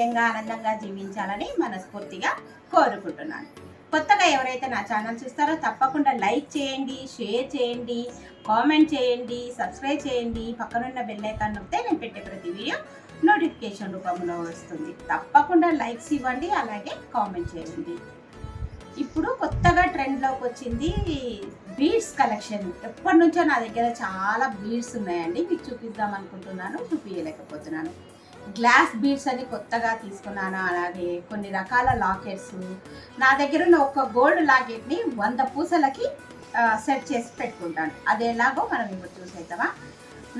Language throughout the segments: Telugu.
ఆరోగ్యంగా ఆనందంగా జీవించాలని మనస్ఫూర్తిగా కోరుకుంటున్నాను. కొత్తగా ఎవరైతే నా ఛానల్ చూస్తారో తప్పకుండా లైక్ చేయండి షేర్ చేయండి కామెంట్ చేయండి సబ్స్క్రైబ్ చేయండి. పక్కనున్న బెల్ ఐకాన్ నొక్కితే నేను పెట్టే ప్రతి వీడియో నోటిఫికేషన్ రూపంలో వస్తుంది. తప్పకుండా లైక్స్ ఇవ్వండి అలాగే కామెంట్ చేయండి. ఇప్పుడు కొత్తగా ట్రెండ్లోకి వచ్చింది బీడ్స్ కలెక్షన్. ఎప్పటి నుంచో నా దగ్గర చాలా బీడ్స్ ఉన్నాయండి. మీకు చూపిద్దాం అనుకుంటున్నాను చూపించలేకపోతున్నాను గ్లాస్ బీడ్స్ అని కొత్తగా తీసుకున్నాను? అలాగే కొన్ని రకాల లాకెట్స్. నా దగ్గర ఉన్న ఒక గోల్డ్ లాకెట్ని వంద పూసలకి సెట్ చేసి పెట్టుకుంటాను. అది ఎలాగో మనం ఇప్పుడు చూసేద్దామా?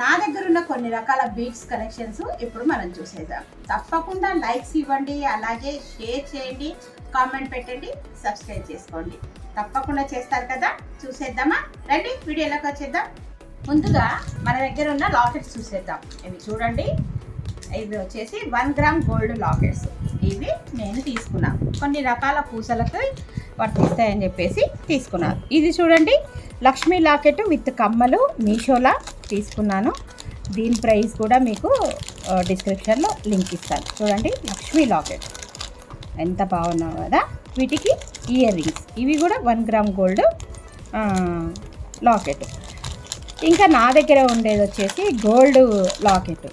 నా దగ్గర ఉన్న కొన్ని రకాల బీడ్స్ కలెక్షన్స్ ఇప్పుడు మనం చూసేద్దాం. తప్పకుండా లైక్స్ ఇవ్వండి అలాగే షేర్ చేయండి కామెంట్ పెట్టండి సబ్స్క్రైబ్ చేసుకోండి. తప్పకుండా చేస్తారు కదా? చూసేద్దామా? రండి వీడియోలోకి వచ్చేద్దాం. ముందుగా మన దగ్గర ఉన్న లాకెట్స్ చూసేద్దాం. ఇవి చూడండి. ఇవి వచ్చేసి వన్ గ్రామ్ గోల్డ్ లాకెట్స్. ఇవి నేను తీసుకున్నాను. కొన్ని రకాల పూసలకు వర్తిస్తాయని చెప్పేసి తీసుకున్నాను. ఇది చూడండి లక్ష్మీ లాకెట్ విత్ కమ్మలు మీషోలా తీసుకున్నాను. దీని ప్రైస్ కూడా మీకు డిస్క్రిప్షన్లో లింక్ ఇస్తాను. చూడండి లక్ష్మీ లాకెట్. ఎంత బాగున్నావు కదా. వీటికి ఇయర్ రింగ్స్. ఇవి కూడా వన్ గ్రామ్ గోల్డ్ లాకెట్. ఇంకా నా దగ్గర ఉండేది వచ్చేసి గోల్డ్ లాకెట్.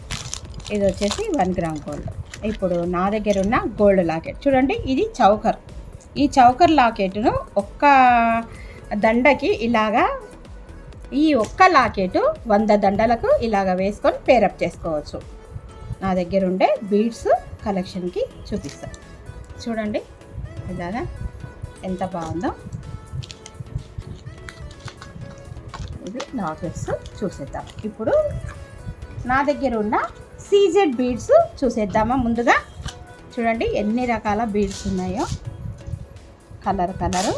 ఇది వచ్చేసి వన్ గ్రామ్ గోల్డ్. ఇప్పుడు నా దగ్గర ఉన్న గోల్డ్ లాకెట్. చూడండి ఇది చౌకర్. ఈ చౌకర్ లాకెట్ను ఒక్క దండకి ఇలాగా ఈ ఒక్క లాకెట్ వంద దండలకు ఇలాగ వేసుకొని పేరప్ చేసుకోవచ్చు. నా దగ్గర ఉండే బీడ్స్ కలెక్షన్కి చూపిస్తాను చూడండి ఇలాగా ఎంత బాగుందో. ఇది లాకెట్స్ చూసేద్దాం. ఇప్పుడు నా దగ్గర ఉన్న సీజెడ్ బీడ్స్ చూసేద్దామా ముందుగా? చూడండి ఎన్ని రకాల బీడ్స్ ఉన్నాయో. కలర్ కలరు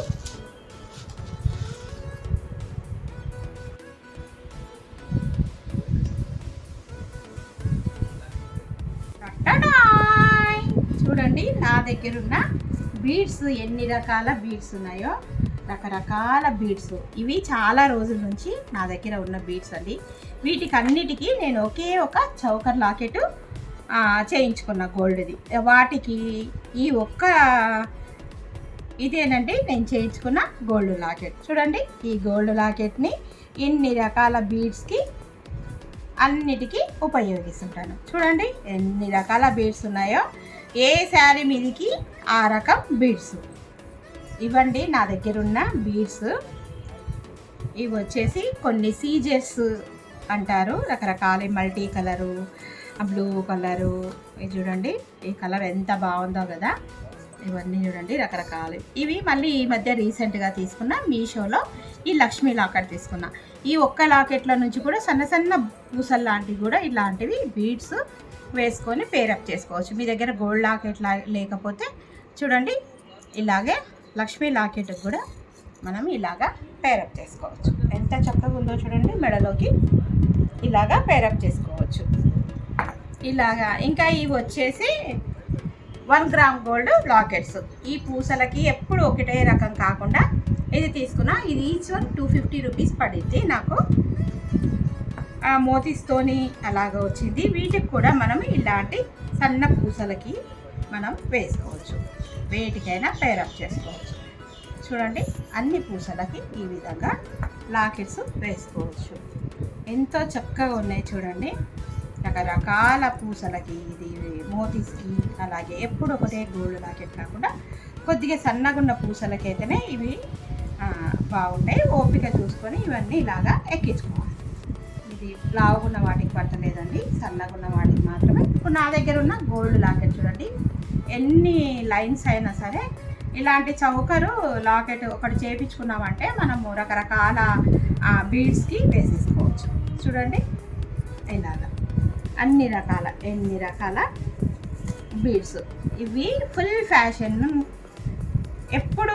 చూడండి నా దగ్గర ఉన్న బీడ్స్ ఎన్ని రకాల బీడ్స్ ఉన్నాయో. రకరకాల బీడ్స్ ఇవి చాలా రోజుల నుంచి నా దగ్గర ఉన్న బీడ్స్ అండి. వీటికి అన్నిటికీ నేను ఒకే ఒక చౌకర్ లాకెట్ చేయించుకున్న గోల్డ్ది. వాటికి ఈ ఒక్క ఇదేనండి నేను చేయించుకున్న గోల్డ్ లాకెట్. చూడండి ఈ గోల్డ్ లాకెట్ని ఇన్ని రకాల బీడ్స్కి అన్నిటికీ ఉపయోగిస్తుంటాను. చూడండి ఎన్ని రకాల బీడ్స్ ఉన్నాయో ఏ శారీ మీదికి ఆ రకం బీడ్స్. ఇవ్వండి నా దగ్గర ఉన్న బీడ్స్. ఇవి వచ్చేసి కొన్ని సీజర్స్ అంటారు. రకరకాల మల్టీ కలరు బ్లూ కలరు ఇది చూడండి. ఈ కలర్ ఎంత బాగుందో కదా. ఇవన్నీ చూడండి రకరకాలు. ఇవి మళ్ళీ ఈ మధ్య రీసెంట్గా తీసుకున్న మీషోలో ఈ లక్ష్మీ లాకెట్ తీసుకున్నా. ఈ ఒక్క లాకెట్ల నుంచి కూడా సన్న సన్న పూసలు లాంటివి కూడా ఇలాంటివి బీడ్స్ వేసుకొని పేరప్ చేసుకోవచ్చు. మీ దగ్గర గోల్డ్ లాకెట్ లా లేకపోతే చూడండి ఇలాగే లక్ష్మీ లాకెట్ కూడా మనం ఇలాగా పేరప్ చేసుకోవచ్చు. ఎంత చక్కగా ఉందో చూడండి మెడలోకి. ఇలాగా పేరప్ చేసుకోవచ్చు. ఇలాగా ఇంకా ఇవి వచ్చేసి వన్ గ్రామ్ గోల్డ్ లాకెట్స్ ఈ పూసలకి ఎప్పుడు ఒకటే రకం కాకుండా ఇది తీసుకున్నా ఇది each one two fifty rupees పడింది. నాకు మోతీస్తోని అలాగ వచ్చింది. వీటికి కూడా మనం ఇలాంటి సన్న పూసలకి మనం వేసుకోవచ్చు. వేటికైనా పేరప్ చేసుకోవచ్చు. చూడండి అన్ని పూసలకి ఈ విధంగా లాకెట్స్ వేసుకోవచ్చు. ఎంతో చక్కగా ఉన్నాయి చూడండి. రకరకాల పూసలకి ఇది మోతీస్కి అలాగే ఎప్పుడు ఒకటే గోల్డ్ లాకెట్ కాకుండా కొద్దిగా సన్నగున్న పూసలకైతేనే ఇవి బాగుంటాయి. ఓపిక చూసుకొని ఇవన్నీ ఇలాగా ఎక్కించుకోవాలి. ఇది లావుగున్న వాటికి పట్టలేదండి. సన్నగున్న వాటికి మాత్రమే. ఇప్పుడు నా దగ్గర ఉన్న గోల్డ్ లాకెట్ చూడండి. ఎన్ని లైన్స్ అయినా సరే ఇలాంటి చౌకరు లాకెట్ ఒకటి చేపించుకున్నామంటే మనము రకరకాల బీడ్స్కి వేసేసుకోవచ్చు. చూడండి. ఇలాగా. అన్ని రకాల ఎన్ని రకాల బీడ్స్ ఇవి ఫుల్ ఫ్యాషన్ ఎప్పుడు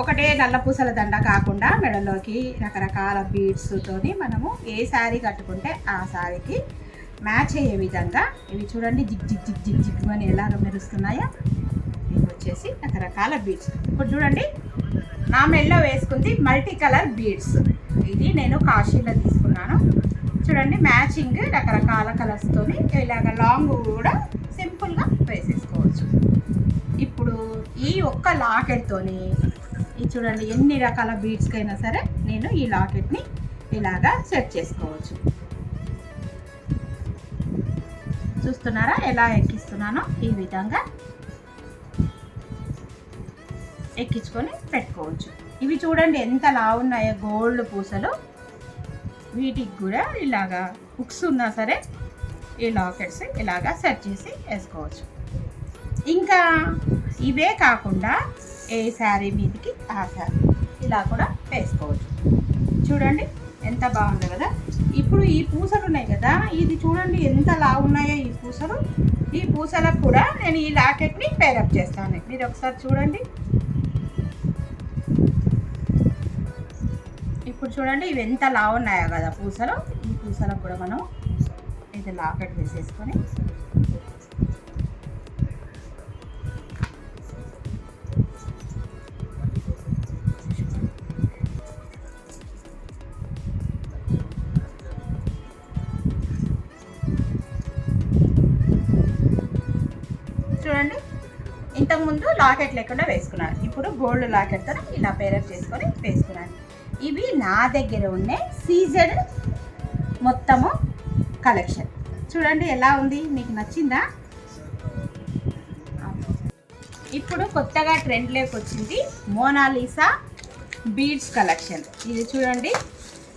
ఒకటే నల్ల పూసల దండ కాకుండా మెడలోకి రకరకాల బీడ్స్తోని మనము ఏ శారీ కట్టుకుంటే ఆ శారీకి మ్యాచ్ అయ్యే విధంగా ఇవి చూడండి జిగ్ జిగ్ జిగ్ జిగ్ జిగ్ అని ఎలాగ మెరుస్తున్నాయో. ఇవి వచ్చేసి రకరకాల బీడ్స్ ఇప్పుడు చూడండి నా మెల్లో వేసుకుంది మల్టీ కలర్ బీడ్స్ ఇది నేను కాశీలో తీసుకున్నాను. చూడండి మ్యాచింగ్ రకరకాల కలర్స్తోని ఇలాగ లాంగ్ కూడా సింపుల్గా వేసేసుకోవచ్చు. ఇప్పుడు ఈ ఒక్క లాకెట్తోని ఇది చూడండి ఎన్ని రకాల బీడ్స్కైనా సరే నేను ఈ లాకెట్ని ఇలాగా సెట్ చేసుకోవచ్చు. చూస్తున్నారా? ఎలా ఎక్కిస్తున్నానో ఈ విధంగా ఎక్కించుకొని పెట్టుకోవచ్చు. ఇవి చూడండి ఎంత లావున్నాయో గోల్డ్ పూసలు. వీటికి కూడా ఇలాగా హుక్స్ ఉన్నా సరే ఈ లాకెట్స్ ఇలాగా సెట్ చేసి వేసుకోవచ్చు. ఇంకా ఇవే కాకుండా ఏ శారీ మీదకి ఆ శారీ ఇలా కూడా వేసుకోవచ్చు. చూడండి ఎంత బాగుంది కదా. ఇప్పుడు ఈ పూసలు ఉన్నాయి కదా ఇది చూడండి ఎంత లావు ఉన్నాయో ఈ పూసలు. ఈ పూసలకు కూడా నేను ఈ లాకెట్ని పేరప్ చేస్తాను. మీరు ఒకసారి చూడండి. ఇప్పుడు చూడండి ఇవి ఎంత లా ఉన్నాయో కదా పూసలు. ఈ పూసలకు కూడా మనం ఇది లాకెట్ వేసేసుకొని చూడండి ఇంతకుముందు లాకెట్ లేకుండా వేసుకున్నాను. ఇప్పుడు గోల్డ్ లాకెట్తో ఇలా పేరప్ చేసుకొని వేసుకున్నాను. ఇవి నా దగ్గర ఉండే సీజన్ మొత్తము కలెక్షన్. చూడండి ఎలా ఉంది మీకు నచ్చిందా? ఇప్పుడు కొత్తగా ట్రెండ్లోకి వచ్చింది మోనాలిసా బీడ్స్ కలెక్షన్ ఇది చూడండి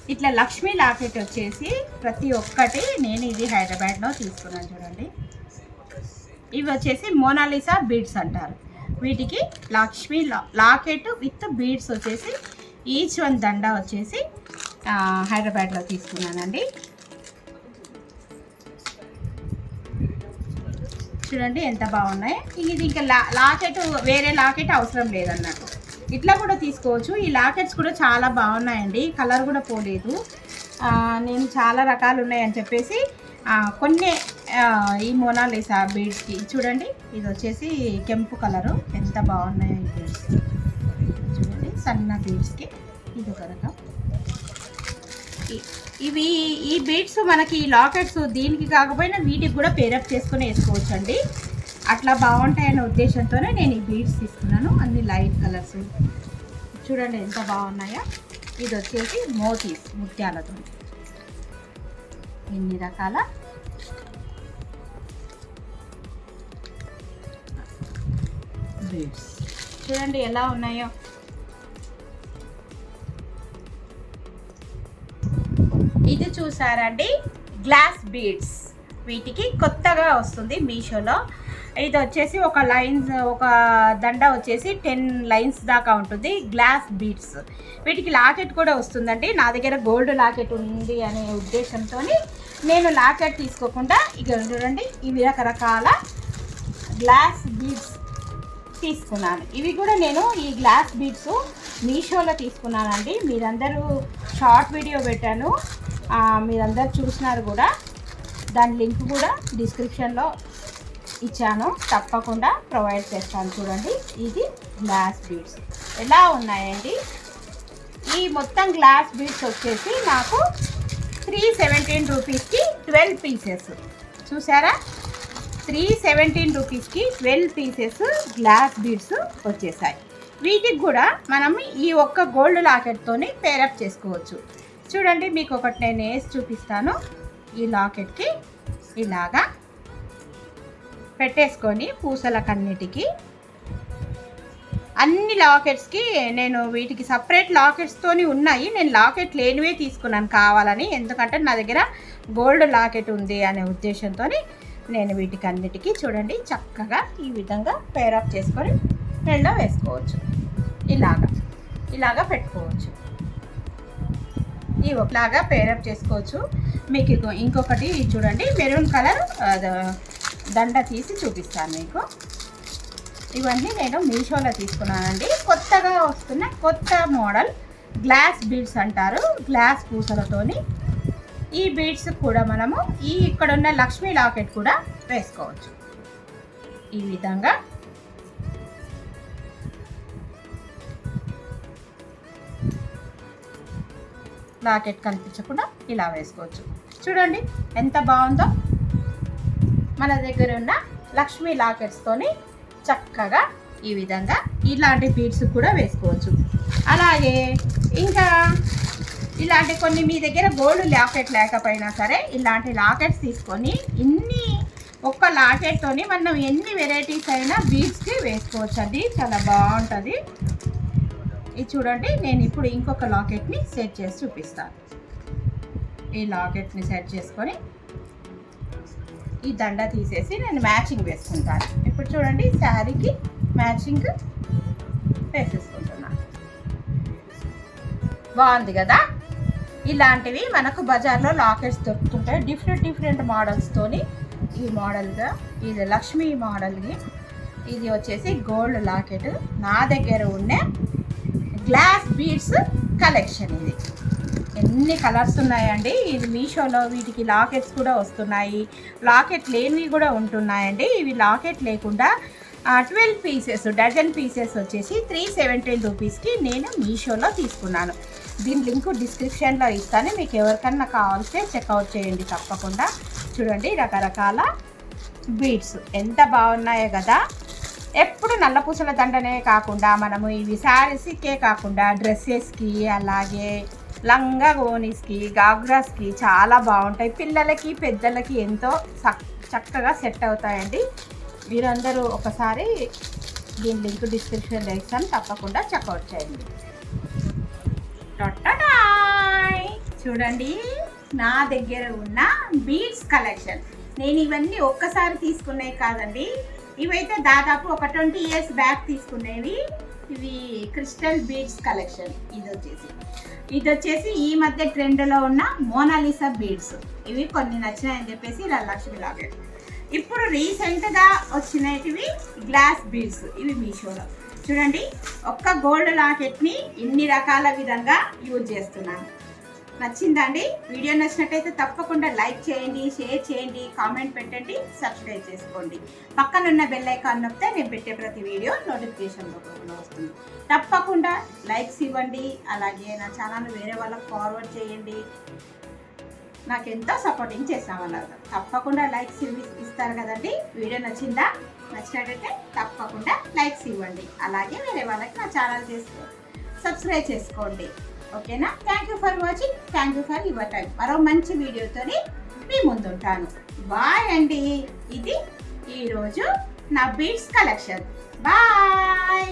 ఇట్లా లక్ష్మీ లాకెట్ వచ్చేసి ప్రతి ఒక్కటి నేను ఇది హైదరాబాద్లో తీసుకున్నాను చూడండి. ఇవి వచ్చేసి మోనాలిసా బీడ్స్ అంటారు. వీటికి లక్ష్మీ లా- లాకెట్ విత్ బీడ్స్ వచ్చేసి ఈచ్ వన్ దండ వచ్చేసి హైదరాబాద్లో తీసుకున్నానండి. చూడండి ఎంత బాగున్నాయి. ఇది ఇంకా లా లాకెట్ వేరే లాకెట్ అవసరం లేదన్నట్టు. ఇట్లా కూడా తీసుకోవచ్చు. ఈ లాకెట్స్ కూడా చాలా బాగున్నాయండి. కలర్ కూడా పోలేదు. నేను చాలా రకాలు ఉన్నాయని చెప్పేసి కొన్ని ఈ ఈ మోనాలిసా బీడ్స్కి చూడండి. ఇది వచ్చేసి కెంపు కలరు. ఎంత బాగున్నాయో సన్న బీడ్స్కి ఇది ఒక రకం. ఇవి ఈ బీడ్స్ మనకి ఈ లాకెట్స్ దీనికి కాకపోయినా వీటికి కూడా పేరప్ చేసుకొని వేసుకోవచ్చు అండి అట్లా బాగుంటాయనే ఉద్దేశంతోనే నేను ఈ బీడ్స్ తీసుకున్నాను. అన్ని లైట్ కలర్స్. చూడండి ఎంత బాగున్నాయో. ఇది వచ్చేసి మోతీస్ ముత్యాలతో. ఎన్ని రకాల. బీడ్స్ చూడండి ఎలా ఉన్నాయో. ఇది చూసారండి? గ్లాస్ బీడ్స్ వీటికి కొత్తగా వస్తుంది మీషోలో. ఇది వచ్చేసి ఒక లైన్స్ ఒక దండ వచ్చేసి టెన్ లైన్స్ దాకా ఉంటుంది. గ్లాస్ బీడ్స్ వీటికి లాకెట్ కూడా వస్తుందండి. నా దగ్గర గోల్డ్ లాకెట్ ఉంది అనే ఉద్దేశంతో నేను లాకెట్ తీసుకోకుండా ఇక చూడండి ఇవి రకరకాల గ్లాస్ బీడ్స్ తీసుకున్నాను. ఇవి కూడా నేను ఈ గ్లాస్ బీడ్స్ మీషోలో తీసుకున్నానండి. మీరందరూ షార్ట్ వీడియో పెట్టాను. మీరందరూ చూసినారు కూడా. దాని లింక్ కూడా డిస్క్రిప్షన్లో ఇచ్చాను. తప్పకుండా ప్రొవైడ్ చేస్తాను చూడండి. ఇది గ్లాస్ బీడ్స్. ఎలా ఉన్నాయండి? ఈ మొత్తం గ్లాస్ బీడ్స్ వచ్చేసి నాకు త్రీ సెవెంటీన్ రూపీస్కి ట్వెల్వ్ పీసెస్. చూసారా? త్రీ సెవెంటీన్ రూపీస్కి ట్వెల్వ్ పీసెస్ గ్లాస్ బీడ్స్ వచ్చేసాయి. వీటికి కూడా మనం ఈ ఒక్క గోల్డ్ లాకెట్తోనే పేరప్ చేసుకోవచ్చు. చూడండి మీకు ఒకటి నేను వేసి చూపిస్తాను. ఈ లాకెట్కి ఇలాగా పెట్టేసుకొని పూసలకన్నిటికీ. అన్ని లాకెట్స్కి నేను వీటికి సపరేట్ లాకెట్స్తోని ఉన్నాయి. నేను లాకెట్ లేనివే తీసుకున్నాను కావాలని. ఎందుకంటే నా దగ్గర గోల్డ్ లాకెట్ ఉంది అనే ఉద్దేశంతో నేను వీటికి అన్నిటికీ చూడండి చక్కగా ఈ విధంగా పేరప్ చేసుకొని రెండో వేసుకోవచ్చు. ఇలాగా ఇలాగా పెట్టుకోవచ్చు. ఈ ఒకలాగా పేరప్ చేసుకోవచ్చు. మీకు ఇంకొకటి చూడండి మెరూన్ కలర్ దండ తీసి చూపిస్తాను మీకు. ఇవన్నీ నేను మీషోలో తీసుకున్నానండి. కొత్తగా వస్తున్న కొత్త మోడల్ గ్లాస్ బీడ్స్ అంటారు గ్లాస్ పూసలతోని. ఈ బీడ్స్ కూడా మనము ఈ ఇక్కడ ఉన్న లక్ష్మీ లాకెట్ కూడా వేసుకోవచ్చు. ఈ విధంగా లాకెట్ కనిపించకుండా ఇలా వేసుకోవచ్చు. చూడండి ఎంత బాగుందో. మన దగ్గర ఉన్న లక్ష్మీ లాకెట్స్తోని చక్కగా ఈ విధంగా ఇలాంటి బీడ్స్ కూడా వేసుకోవచ్చు. అలాగే ఇంకా ఇలాంటి కొన్ని మీ దగ్గర గోల్డ్ లాకెట్ లేకపోయినా సరే ఇలాంటి లాకెట్స్ తీసుకొని ఇన్ని ఒక్క లాకెట్తోని మనం ఎన్ని వెరైటీస్ అయినా బీడ్స్కి వేసుకోవచ్చు అది చాలా బాగుంటుంది. ఇది చూడండి నేను ఇప్పుడు ఇంకొక లాకెట్ని సెట్ చేసి చూపిస్తాను. ఈ లాకెట్ని సెట్ చేసుకొని ఈ దండ తీసేసి నేను మ్యాచింగ్ వేసుకుంటాను. ఇప్పుడు చూడండి శారీకి మ్యాచింగ్ వేసేసుకుంటున్నాను. బాగుంది కదా? ఇలాంటివి మనకు బజార్లో లాకెట్స్ దొరుకుతుంటాయి డిఫరెంట్ డిఫరెంట్ మోడల్స్తోని ఈ మోడల్గా ఇది లక్ష్మీ మోడల్కి ఇది వచ్చేసి గోల్డ్ లాకెట్. నా దగ్గర ఉన్న గ్లాస్ బీడ్స్ కలెక్షన్ ఇది. ఎన్ని కలర్స్ ఉన్నాయండి? ఇది మీషోలో వీటికి లాకెట్స్ కూడా వస్తున్నాయి. లాకెట్ లేనివి కూడా ఉంటున్నాయండి. ఇవి లాకెట్ లేకుండా ట్వెల్వ్ పీసెస్ డజన్ పీసెస్ వచ్చేసి త్రీ సెవెంటీన్ రూపీస్కి నేను మీషోలో తీసుకున్నాను. దీని లింక్ డిస్క్రిప్షన్లో ఇస్తాను. మీకు ఎవరికన్నా కావాల్సే చెక్అవుట్ చేయండి తప్పకుండా. చూడండి రకరకాల బీడ్స్ ఎంత బాగున్నాయో కదా. ఎప్పుడు నల్లపూసల దండనే కాకుండా మనము ఇవి శారీస్కే కాకుండా డ్రెస్సెస్కి అలాగే లంగా గోనీస్కి గాగ్రాస్కి చాలా బాగుంటాయి. పిల్లలకి పెద్దలకి ఎంతో చక్కగా సెట్ అవుతాయండి. మీరందరూ ఒకసారి దీని లింక్ డిస్క్రిప్షన్లో ఇస్తాను తప్పకుండా చెక్అవుట్ చేయండి. చూడండి నా దగ్గర ఉన్న బీడ్స్ కలెక్షన్ నేను ఇవన్నీ ఒక్కసారి తీసుకున్నాయి కాదండి. ఇవైతే దాదాపు ఒక ట్వంటీ ఇయర్స్ బ్యాక్ తీసుకునేవి. ఇవి క్రిస్టల్ బీడ్స్ కలెక్షన్. ఇది వచ్చేసి. ఇది వచ్చేసి ఈ మధ్య ట్రెండ్లో ఉన్న మోనాలిసా బీడ్స్. ఇవి కొన్ని నచ్చినాయని చెప్పేసి ఇలా లక్ష్మి లాకెట్ ఇప్పుడు రీసెంట్గా వచ్చినవి గ్లాస్ బీడ్స్. ఇవి మీషోలో. చూడండి ఒక్క గోల్డ్ లాకెట్ని ఇన్ని రకాల విధంగా యూజ్ చేస్తున్నాను. నచ్చిందండి? వీడియో నచ్చినట్టయితే తప్పకుండా లైక్ చేయండి షేర్ చేయండి కామెంట్ పెట్టండి సబ్స్క్రైబ్ చేసుకోండి. పక్కనున్న బెల్ ఐకాన్ నొప్పితే నేను పెట్టే ప్రతి వీడియో నోటిఫికేషన్ వస్తుంది. తప్పకుండా లైక్స్ ఇవ్వండి అలాగే నా ఛానల్ వేరే వాళ్ళకి ఫార్వర్డ్ చేయండి. నాకు ఎంతో సపోర్టింగ్ చేసామన్నారు తప్పకుండా లైక్స్ ఇస్తారు కదండి. వీడియో నచ్చిందా? నచ్చినట్టయితే తప్పకుండా లైక్స్ ఇవ్వండి. అలాగే వేరే వాళ్ళకి నా ఛానల్ చేసుకో సబ్స్క్రైబ్ చేసుకోండి. ఓకేనా? Thank you for watching thank you for your time మరో మంచి వీడియోతోని మీ ముందుంటాను. బాయ్ అండి. ఇది ఈరోజు నా బీట్స్ కలెక్షన్ బాయ్